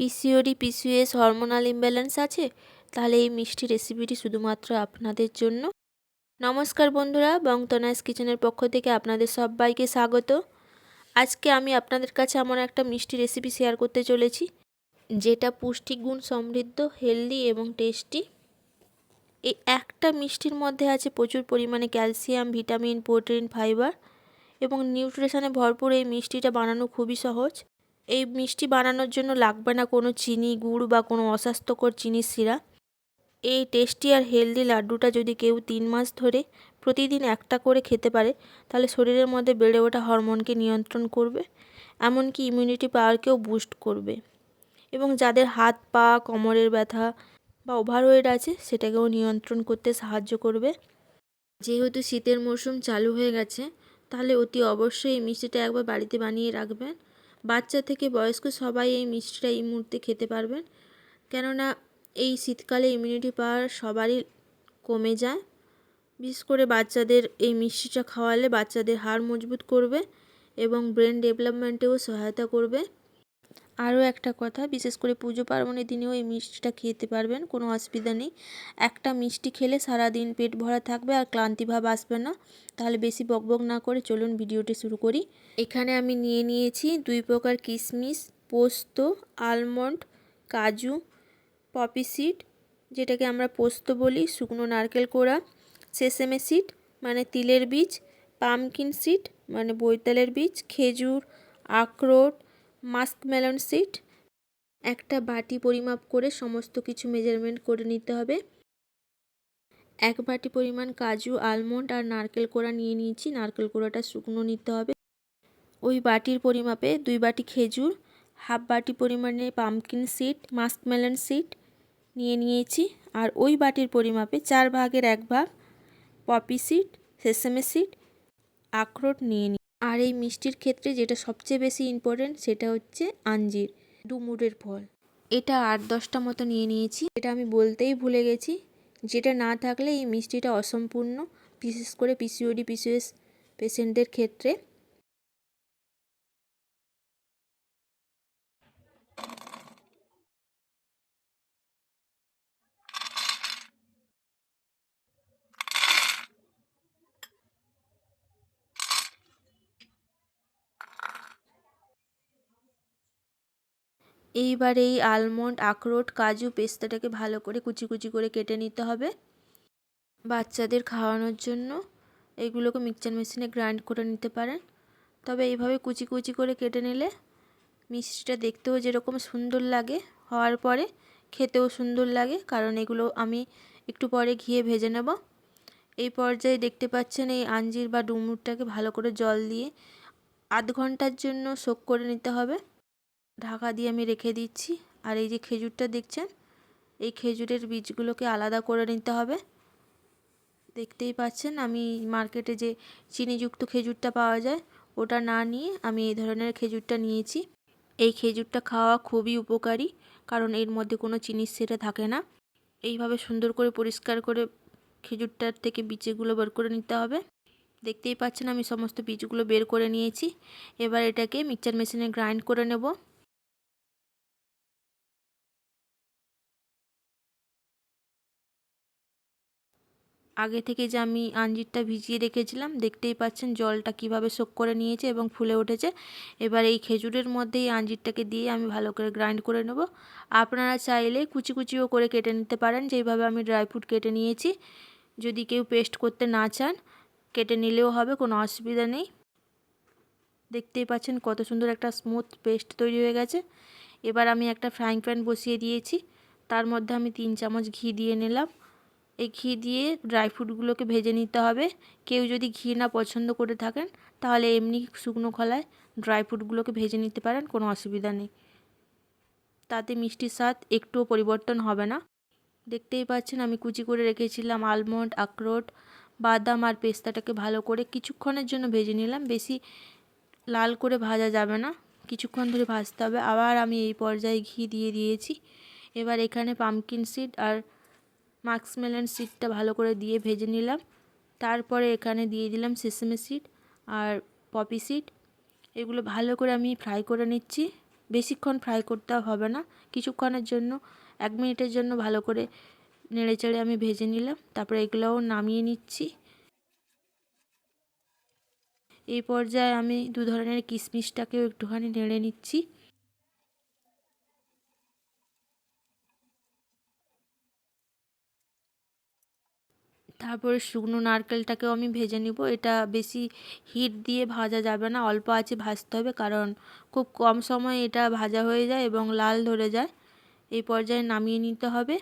PCOD, PCOS hormonal imbalance আছে? তাহলে এই মিষ্টি রেসিপিটি শুধুমাত্র আপনাদের জন্য। নমস্কার বন্ধুরা বংতনাইস কিচেনের পক্ষ থেকে আপনাদের সবাইকে স্বাগত। আজকে আমি আপনাদের কাছে এমন একটা মিষ্টি রেসিপি শেয়ার করতে চলেছি, যেটা পুষ্টিগুণ সমৃদ্ধ, হেলদি এবং টেস্টি। এই একটা মিষ্টির মধ্যে আছে প্রচুর পরিমাণে ক্যালসিয়াম, ভিটামিন, প্রোটিন, ফাইবার এবং নিউট্রিশনে ভরপুর এই মিষ্টিটা বানানো খুবই সহজ। এই মিষ্টি বানানোর জন্য লাগবে না কোনো চিনি গুড় বা কোনো অস্বাস্থ্যকর চিনির শিরা এই টেস্টি আর হেলদি লাড্ডুটা যদি কেউ তিন মাস ধরে প্রতিদিন একটা করে খেতে পারে, তাহলে শরীরের মধ্যে বেড়ে ওঠা হরমোনকে নিয়ন্ত্রণ করবে, এমনকি ইমিউনিটি পাওয়ারকেও বুস্ট করবে। এবং যাদের হাত পা, কোমরের ব্যথা বা ওভারওয়েট আছে, সেটাকেও নিয়ন্ত্রণ করতে সাহায্য করবে। যেহেতু শীতের মরশুম চালু হয়ে গেছে, তাহলে অতি অবশ্যই এই মিষ্টিটা একবার বাড়িতে বানিয়ে রাখবেন। বাচ্চা থেকে বয়স্ক সবাই এই মিষ্টিটা এই মুহূর্তে খেতে পারবেন। কেননা এই শীতকালে ইমিউনিটি পাওয়ার সবারই কমে যায়। বিশেষ করে বাচ্চাদের এই মিষ্টিটা খাওয়ালে বাচ্চাদের হাড় মজবুত করবে এবং ব্রেন ডেভেলপমেন্টেও সহায়তা করবে। আরও একটা কথা, বিশেষ করে পুজো পার্বণের দিনেও এই মিষ্টিটা খেতে পারবেন, কোনো অসুবিধা নেই। একটা মিষ্টি খেলে সারা দিন পেট ভরা থাকবে আর ক্লান্তিভাব আসবে না। তাহলে বেশি বকবক না করে চলুন ভিডিওটি শুরু করি। এখানে আমি নিয়ে নিয়েছি দুই প্রকার কিশমিশ, পোস্ত আলমন্ড কাজু পপি সিড যেটাকে আমরা পোস্ত বলি, শুকনো নারকেল কোড়া সেসেমে সিড মানে তিলের বীজ পামকিন সিড মানে বৈতালের বীজ, খেজুর, আখরোট মাস্ক মেলন সিড একটা বাটি পরিমাপ করে সমস্ত কিছু মেজারমেন্ট করে নিতে হবে। এক বাটি পরিমাণ কাজু আলমন্ড আর নারকেল কোড়া নিয়ে নিয়েছি, নারকেল কোড়াটা শুকনো নিতে হবে। ওই বাটির পরিমাপে দুই বাটি খেজুর, হাফ বাটি পরিমাণে পামকিন সিড মাস্কমেলন সিড নিয়ে নিয়েছি। আর ওই বাটির পরিমাপে চার ভাগের এক ভাগ পপি সিড সেসেমে সিড আখরোট নিয়ে নিই আর এই মিষ্টির ক্ষেত্রে যেটা সবচেয়ে বেশি ইম্পর্টেন্ট সেটা হচ্ছে আঞ্জির, ডুমুরের ফল। এটা আট দশটা মতো নিয়ে নিয়েছি। এটা আমি বলতেই ভুলে গেছি, যেটা না থাকলে এই মিষ্টিটা অসম্পূর্ণ, বিশেষ করে পিসিওডি পিসিএস পেশেন্টদের ক্ষেত্রে। এইবার এই আলমন্ড আখরোট, কাজু পেস্তাটাকে ভালো করে কুচি কুচি করে কেটে নিতে হবে। বাচ্চাদের খাওয়ানোর জন্য এইগুলোকে মিক্সচার মেশিনে গ্রাইন্ড করে নিতে পারেন। তবে এইভাবে কুচি কুচি করে কেটে নিলে মিষ্টিটা দেখতেও যেরকম সুন্দর লাগে, হওয়ার পরে খেতেও সুন্দর লাগে। কারণ এগুলো আমি একটু পরে ঘিয়ে ভেজে নেব। এই পর্যায়ে দেখতে পাচ্ছেন এই আঞ্জির বা ডুমুরটাকে ভালো করে জল দিয়ে আধ ঘণ্টার জন্য শোক করে নিতে হবে। ঢাকা দিয়ে আমি রেখে দিচ্ছি। আর এই যে খেজুরটা দেখছেন, এই খেজুরের বীজগুলোকে আলাদা করে নিতে হবে। দেখতেই পাচ্ছেন, আমি মার্কেটে যে চিনিযুক্ত খেজুরটা পাওয়া যায়, ওটা না নিয়ে আমি এই ধরনের খেজুরটা নিয়েছি। এই খেজুরটা খাওয়া খুবই উপকারী, কারণ এর মধ্যে কোনো চিনির সেটা থাকে না। এইভাবে সুন্দর করে পরিষ্কার করে খেজুরটার থেকে বীজগুলো বের করে নিতে হবে। দেখতেই পাচ্ছেন, আমি সমস্ত বীজগুলো বের করে নিয়েছি। এবার এটাকে মিক্সচার মেশিনে গ্রাইন্ড করে নেব। আগে থেকে যে আমি আঞ্জিরটা ভিজিয়ে রেখেছিলাম, দেখতেই পাচ্ছেন জলটা কীভাবে শোক করে নিয়েছে এবং ফুলে উঠেছে। এবার এই খেজুরের মধ্যে এই আঞ্জিরটাকে দিয়ে আমি ভালো করে গ্রাইন্ড করে নেব। আপনারা চাইলে কুচি কুচিও করে কেটে নিতে পারেন যেইভাবে আমি ড্রাই ফ্রুট কেটে নিয়েছি। যদি কেউ পেস্ট করতে না চান, কেটে নিলেও হবে, কোনো অসুবিধা নেই। দেখতেই পাচ্ছেন কত সুন্দর একটা স্মুথ পেস্ট তৈরি হয়ে গেছে। এবার আমি একটা ফ্রাইং প্যান বসিয়ে দিয়েছি। তার মধ্যে আমি তিন চামচ ঘি দিয়ে নিলাম। এই ঘি দিয়ে ড্রাই ফ্রুটগুলোকে ভেজে নিতে হবে। কেউ যদি ঘি না পছন্দ করে থাকেন, তাহলে এমনি শুকনো খোলায় ড্রাই ফ্রুটগুলোকে ভেজে নিতে পারেন, কোনো অসুবিধা নেই। তাতে মিষ্টির স্বাদ একটুও পরিবর্তন হবে না। দেখতেই পাচ্ছেন আমি কুচি করে রেখেছিলাম আলমন্ড আখরোট বাদাম আর পেস্তাটাকে ভালো করে কিছুক্ষণের জন্য ভেজে নিলাম। বেশি লাল করে ভাজা যাবে না, কিছুক্ষণ ধরে ভাজতে হবে। আবার আমি এই পর্যায়ে ঘি দিয়ে দিয়েছি। এবার এখানে পামকিন সিড আর মাক্সমেলন সিডটা ভালো করে দিয়ে ভেজে নিলাম। তারপরে এখানে দিয়ে দিলাম সেসেমে সিড আর পপি সিড এগুলো ভালো করে আমি ফ্রাই করে নিচ্ছি। বেশিক্ষণ ফ্রাই করতে হবে না। কিছুক্ষণের জন্য, এক মিনিটের জন্য ভালো করে নেড়ে চেড়ে আমি ভেজে নিলাম। তারপরে এগুলোও নামিয়ে নিচ্ছি। এই পর্যায়ে আমি দু ধরনের কিশমিশটাকেও একটুখানি নেড়ে নিচ্ছি। তারপরে শুকনো নারকেলটাকেও আমি ভেজে নিব। এটা বেশি হিট দিয়ে ভাজা যাবে না, অল্প আছে ভাজতে হবে কারণ খুব কম সময়ে এটা ভাজা হয়ে যায় এবং লাল ধরে যায়। এই পর্যায়ে নামিয়ে নিতে হবে।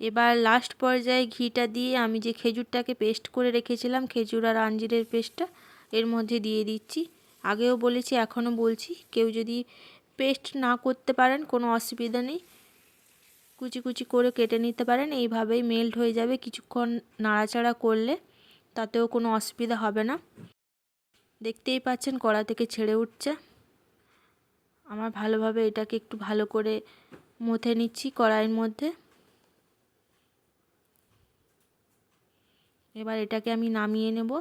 এবার লাস্ট পর্যায়ে ঘিটা দিয়ে আমি যে খেজুরটাকে পেস্ট করে রেখেছিলাম, খেজুর আর আঞ্জিরের পেস্টটা এর মধ্যে দিয়ে দিচ্ছি। আগেও বলেছি, এখনও বলছি, কেউ যদি পেস্ট না করতে পারেন কোনো অসুবিধা নেই। কুচি কুচি করে কেটে নিতে পারেন, এইভাবেই মেল্ট হয়ে যাবে। কিছুক্ষণ নাড়াচাড়া করলে তাতেও কোনো অসুবিধা হবে না। দেখতেই পাচ্ছেন কড়া থেকে ছেড়ে উঠছে। আমার ভালোভাবে এটাকে একটু ভালো করে মথে নিচ্ছি কড়াইয়ের মধ্যে। এবার এটাকে আমি নামিয়ে নেব।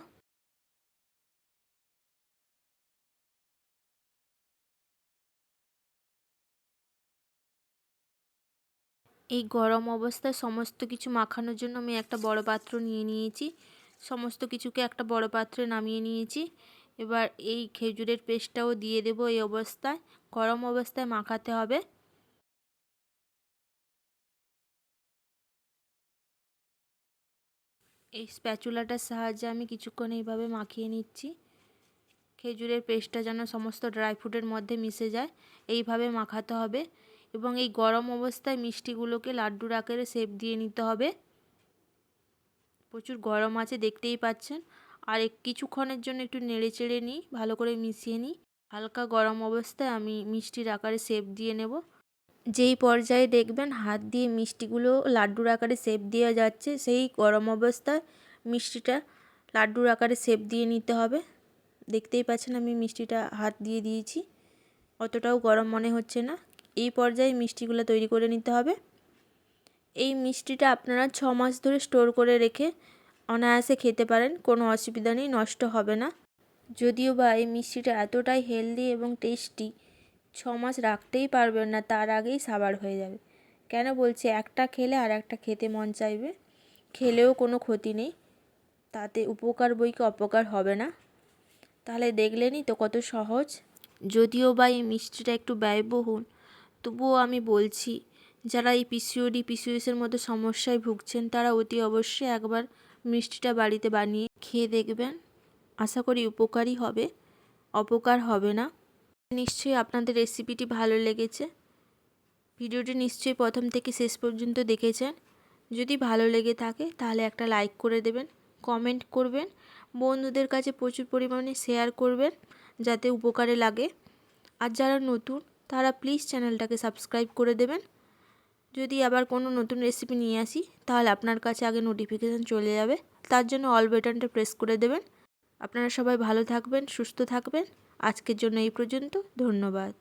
এই গরম অবস্থায় সমস্ত কিছু মাখানোর জন্য আমি একটা বড় পাত্র নিয়ে নিয়েছি। সমস্ত কিছুকে একটা বড় পাত্রে নামিয়ে নিয়েছি। এবার এই খেজুরের পেস্টটাও দিয়ে দেব এই অবস্থায়। গরম অবস্থায় মাখাতে হবে। এই স্প্যাচুলাটার সাহায্যে আমি কিছুক্ষণ এইভাবে মাখিয়ে নিচ্ছি। খেজুরের পেস্টটা যেন সমস্ত ড্রাই ফ্রুটের মধ্যে মিশে যায়। এইভাবে মাখাতে হবে। এবং এই গরম অবস্থায় মিষ্টিগুলোকে লাড্ডুর আকারে শেপ দিয়ে নিতে হবে। প্রচুর গরম আছে, দেখতেই পাচ্ছেন। আর কিছুক্ষণের জন্য একটু নেড়ে চেড়ে নিই, ভালো করে মিশিয়ে নিই। হালকা গরম অবস্থায় আমি মিষ্টির আকারে শেপ দিয়ে নেব। যেই পর্যায়ে দেখবেন হাত দিয়ে মিষ্টিগুলো লাড্ডুর আকারে শেপ দেওয়া যাচ্ছে, সেই গরম অবস্থায় মিষ্টিটা লাড্ডুর আকারে শেপ দিয়ে নিতে হবে। দেখতেই পাচ্ছেন আমি মিষ্টিটা হাত দিয়ে দিয়েছি। অতটাও গরম মনে হচ্ছে না। এই পর্যায়ে মিষ্টিগুলো তৈরি করে নিতে হবে। এই মিষ্টিটা আপনারা ছ মাস ধরে স্টোর করে রেখে অনায়াসে খেতে পারেন, কোনো অসুবিধা নেই, নষ্ট হবে না। যদিও বা এই মিষ্টিটা এতটাই হেলদি এবং টেস্টি ছ মাস রাখতেই পারবেন না, তার আগেই সাবার হয়ে যাবে। কেন বলছি, একটা খেলে আর একটা খেতে মন চাইবে। খেলেও কোনো ক্ষতি নেই, তাতে উপকার বইকে অপকার হবে না? তাহলে দেখলেনই তো কত সহজ। যদিও বা এই মিষ্টিটা একটু ব্যয়বহুল তবুও আমি বলছি, যারা এই পিসিওডি, পিসিওএসের মতো সমস্যায় ভুগছেন, তারা অতি অবশ্যই একবার মিষ্টিটা বাড়িতে বানিয়ে খেয়ে দেখবেন। আশা করি উপকারই হবে, অপকার হবে না। নিশ্চয়ই আপনাদের রেসিপিটি ভালো লেগেছে। ভিডিওটি নিশ্চয়ই প্রথম থেকে শেষ পর্যন্ত দেখেছেন। যদি ভালো লেগে থাকে, তাহলে একটা লাইক করে দেবেন, কমেন্ট করবেন, বন্ধুদের কাছে প্রচুর পরিমাণে শেয়ার করবেন, যাতে উপকারে লাগে। আর যারা নতুন তারা প্লিজ চ্যানেলটাকে সাবস্ক্রাইব করে দেবেন। যদি আবার কোনো নতুন রেসিপি নিয়ে আসি, তাহলে আপনার কাছে আগে নোটিফিকেশান চলে যাবে। তার জন্য অল বাটনটা প্রেস করে দেবেন। আপনারা সবাই ভালো থাকবেন, সুস্থ থাকবেন। আজকের জন্য এই পর্যন্ত। ধন্যবাদ।